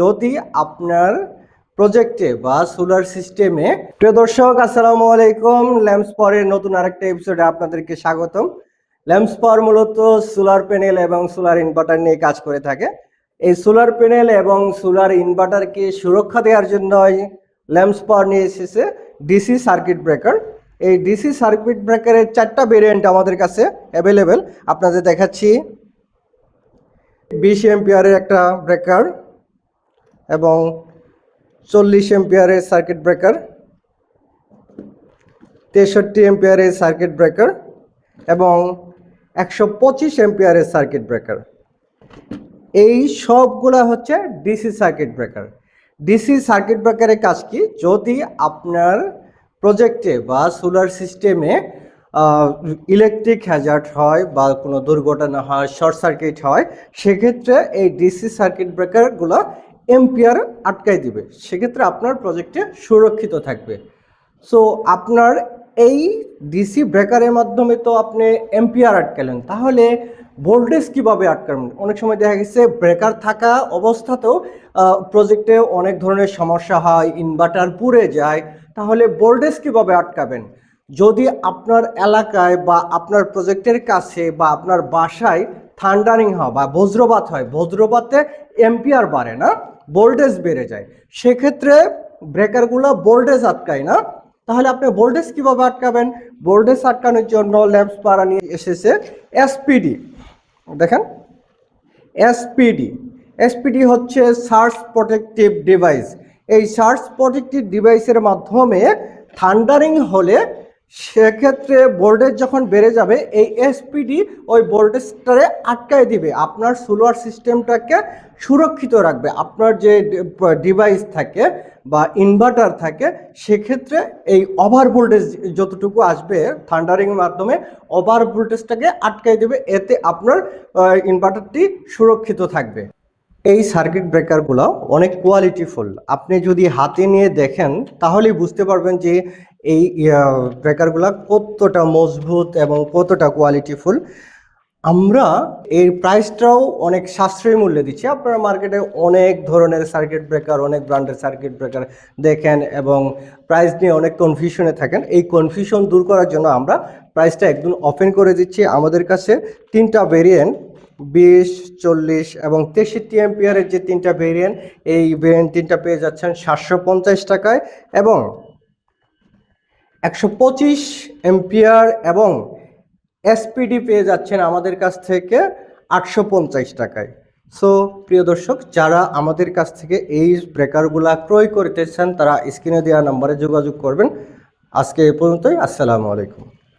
যদি আপনার প্রজেক্টে বা সোলার সিস্টেমে প্রিয় দর্শক, আসসালামু আলাইকুম। ল্যাম্পস পরের নতুন আরেকটা এপিসোডে আপনাদেরকে স্বাগতম। ল্যাম্পস পাওয়ার মূলত সোলার প্যানেল এবং সোলার ইনভার্টার নিয়ে কাজ করে থাকে। এই সোলার প্যানেল এবং সোলার ইনভার্টারকে সুরক্ষা দেওয়ার জন্যই ল্যাম্পস পাওয়ার নিয়ে এসেছে ডিসি সার্কিট ব্রেকার এই ডিসি সার্কিট ব্রেকারের চারটা ভেরিয়েন্ট আমাদের কাছে অ্যাভেলেবেল আপনাদের দেখাচ্ছি। বিশ এম্পিয়ারের একটা ব্রেকার এবং চল্লিশ এম্পিয়ারের সার্কিট ব্রেকার তেষট্টি এম্পিয়ারের সার্কিট ব্রেকার এবং একশো পঁচিশ এম্পিয়ারের সার্কিট ব্রেকার এই সবগুলা হচ্ছে DC circuit breaker DC circuit ব্রেকারের কাজ কি? যদি আপনার প্রজেক্টে বা সোলার সিস্টেমে ইলেকট্রিক হ্যাজার্ড হয় বা কোনো দুর্ঘটনা হয় শর্ট সার্কিট হয়, সেক্ষেত্রে এই ডিসি সার্কিট ব্রেকারগুলো এম্পিয়ার আটকাই দিবে। সেক্ষেত্রে আপনার প্রজেক্টে সুরক্ষিত থাকবে। সো আপনার এই ডিসি ব্রেকারের মাধ্যমে তো আপনি এম্পিয়ার আটকালেন। তাহলে ভোল্টেজ কীভাবে আটকাবেন? অনেক সময় দেখা গেছে ব্রেকার থাকা অবস্থাতেও প্রজেক্টে অনেক ধরনের সমস্যা হয় ইনভার্টার পুড়ে যায়। তাহলে ভোল্টেজ কীভাবে আটকাবেন? যদি আপনার এলাকায় বা আপনার প্রজেক্টের কাছে বা আপনার বাসায় থান্ডারিং হয় বা বজ্রপাত হয়, বজ্রপাতে এম্পিয়ার বাড়ে না। ভোল্টেজ বেড়ে যায়। সেক্ষেত্রে ব্রেকারগুলো ভোল্টেজ আটকায় না। তাহলে আপনি ভোল্টেজ কীভাবে আটকাবেন? ভোল্টেজ আটকানোর জন্য ল্যাম্পস পাড়া নিয়ে এসেছে এসপিডি দেখেন এসপিডি এসপিডি হচ্ছে সার্চ প্রোটেক্টিভ ডিভাইস এই সার্চ প্রোটেক্টিভ ডিভাইসের মাধ্যমে থান্ডারিং হলে সেক্ষেত্রে ভোল্টেজ যখন বেড়ে যাবে, এই এসপিডি ওই ভোল্টেজটারে আটকায় দিবে। আপনার সোলার সিস্টেমটাকে সুরক্ষিত রাখবে। আপনার যে ডিভাইস থাকে বা ইনভার্টার থাকে, সেক্ষেত্রে এই ওভার ভোল্টেজ যতটুকু আসবে থান্ডারিংয়ের মাধ্যমে ওভার ভোল্টেজটাকে আটকায় দেবে। এতে আপনার ইনভার্টারটি সুরক্ষিত থাকবে। এই সার্কিট ব্রেকারগুলো অনেক কোয়ালিটিফুল আপনি যদি হাতে নিয়ে দেখেন, তাহলেই বুঝতে পারবেন যে এই ব্রেকারগুলো কতটা মজবুত এবং কতটা কোয়ালিটিফুল আমরা এর প্রাইসটাও অনেক সাশ্রয়ী মূল্যে দিচ্ছি। আপনারা মার্কেটে অনেক ধরনের সার্কিট ব্রেকার অনেক ব্র্যান্ডের সার্কিট ব্রেকার দেখেন এবং প্রাইস নিয়ে অনেক কনফিউশনে থাকেন। এই কনফিউশন দূর করার জন্য আমরা প্রাইসটা একদম ওপেন করে দিচ্ছি। আমাদের কাছে তিনটা ভেরিয়েন্ট বিশ, চল্লিশ এবং তেষট্টি এম্পিয়ারের যে তিনটা ভেরিয়েন্ট এই ভেরিয়েন্ট তিনটা পেয়ে যাচ্ছেন সাতশো পঞ্চাশ টাকায় এবং একশো পঁচিশ এম্পিয়ার এবং এসপিডি পেয়ে যাচ্ছেন আমাদের কাছ থেকে আটশো পঞ্চাশ টাকায়। সো প্রিয় দর্শক, যারা আমাদের কাছ থেকে এই ব্রেকারগুলা ক্রয় করতেছেন তারা স্ক্রিনে দেওয়া নাম্বারে যোগাযোগ করবেন। আজকে এ পর্যন্তই, আসসালামু আলাইকুম।